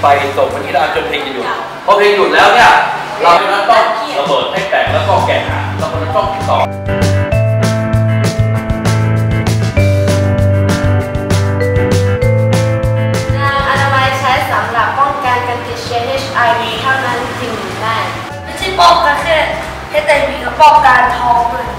ไฟส่งไปที่ร้านจนเพลงจะหยุดพอเพลงหยุดแล้วเนี่ยเราจะต้องระเบิดให้แตกแล้วก็แกะหางเราก็จะต้องติดต่อยาอนามัยใช้สำหรับป้องกันการติดเชื้อ HIV เท่านั้นจริงหรือไม่ไม่ใช่ป้องกันแค่ HIV กับป้องกันท้องด้วย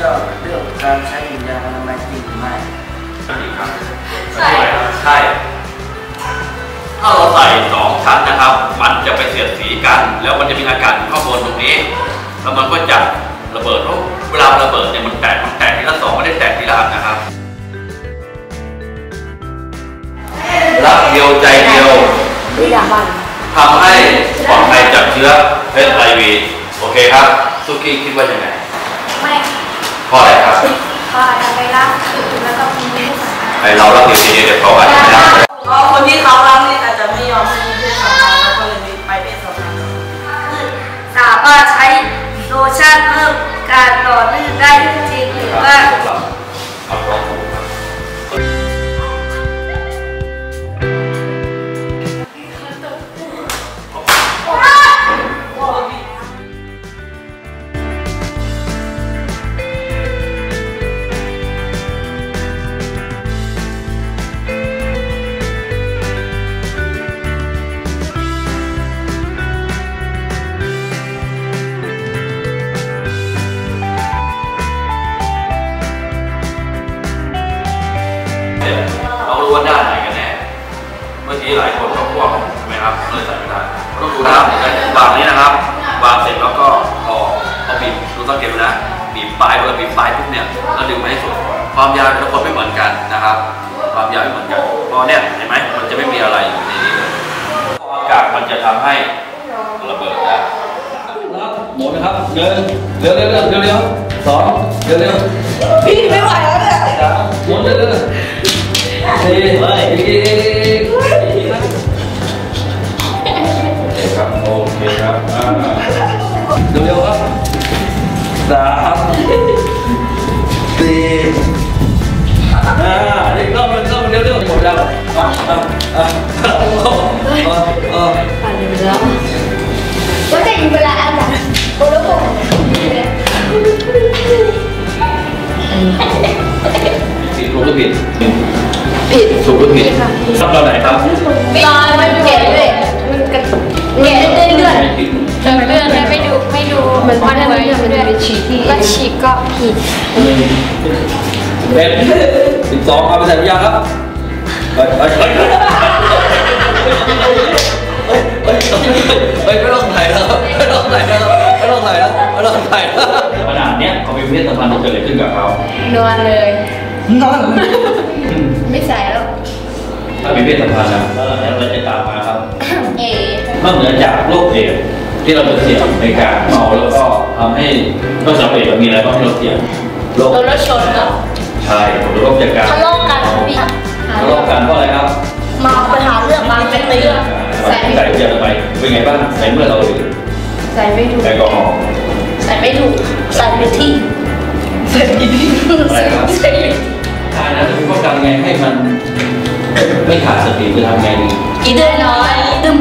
ชอบเรื่องการใช้ถุงยางอนามัยจริงหรือไม่ใช่ใช่ ถ้าเราใส่สองชั้นนะครับ มันจะไปเสียดสีกัน แล้วมันจะมีอากาศอยู่ข้างบนตรงนี้ แล้วมันก็จะระเบิดเพราะเวลาระเบิดเนี่ยมันแตกมันแตกทีละสองไม่ได้แตกทีละอันนะครับรักเดียวใจเดียววิดาบันทำให้ปลอดภัยจากเชื้อ HIV โอเคครับ สุกี้คิดว่ายังไงไม่ ข้ออะไรครับพออาจจะไปรักแล้วก็มีไม่สามารถไอเรารักเดียวใจเดียวเดี๋ยวเขาอาจจะไม่ได้เพราะคนที่เขารับนี่อาจจะไม่ยอมให้มีเพศสัมพันธ์แล้วก็เลยมีไปเพศสัมพันธ์สามารถ มื่อกี้หลายคนก็พวกใช่ไหมครับเลยใส่ไม่ได้ต้องดูนะครับวางนี้นะครับ วางเสร็จแล้วก็เอาเอาบีบดูสังเกตดูนะบีบปลายเวลาบีบปลายปุ๊บเนี่ยเราดึงไปให้สุดความยาวแต่ละคนไม่เหมือนกันนะครับ ความยาวไม่เหมือนกันพราะเนี่ยเห็นไหมมันจะไม่มีอะไรอยู่ในนี้เลยอากาศมันจะทำให้ระเบิดได้หมุนนะครับเดินเร็วเร็วเร็วเร็วเร็วสองเร็วเร็วพี่ไม่ไหวแล้วเนี่ยหมุนเรื่อยๆสี่อีก ครับโอเคครับอ่าเร็วๆครับสามสี่อ่าอีกรอบหนึงรอบหนึ่งเร็วๆหมดแล้วอะอะอะอะอะอะผ่านไปแล้วก็จะอยู่เวลาอันนั้นโอ้โหผิดถูกหรือผิดผิดถูกหรือผิดชอบตอนไหนครับ ไม่ดูมันวันเลื่อนมันไปฉีกที่ก็ฉีกก็ผิดเป็นสิบสองเอาไปใส่ยาครับไปไปไปไม่ต้องใส่แล้วไม่ต้องใส่แล้วไม่ต้องใส่แล้วไม่ต้องใส่แล้วขนาดเนี้ยเขามีเพศสัมพันธ์จะเกิดอะไรขึ้นกับเขานอนเลยนอนไม่ใส่แล้วถ้ามีเพศสัมพันธ์นะแล้วอะไรจะตามมาครับเอนอกเหนือจากโรคเอดส์ ที่เราจะเสี่ยงในการเมาแล้วก็ทำให้นอกจากเอดส์มันมีอะไรบ้างที่เราเสี่ยงโรคโดนรถชนครับใช่ผลกระทบจากการทะเลาะกันพี่ทะเลาะกันเพราะอะไรครับมาไปหาเรื่องมาเป็นตีใส่ใส่เสียทำไมเป็นไงบ้างในเมื่อเราดื่มใส่ไม่ถูกแอลกอฮอล์ใส่ไม่ถูกใส่ไม่ที่ใส่ไม่ที่อะไรครับใส่ไม่ใช่นะจะมีป้องกันไงให้มัน ไม่ขาดสติคือทำไงดีอีเดือนน้อยดื่ม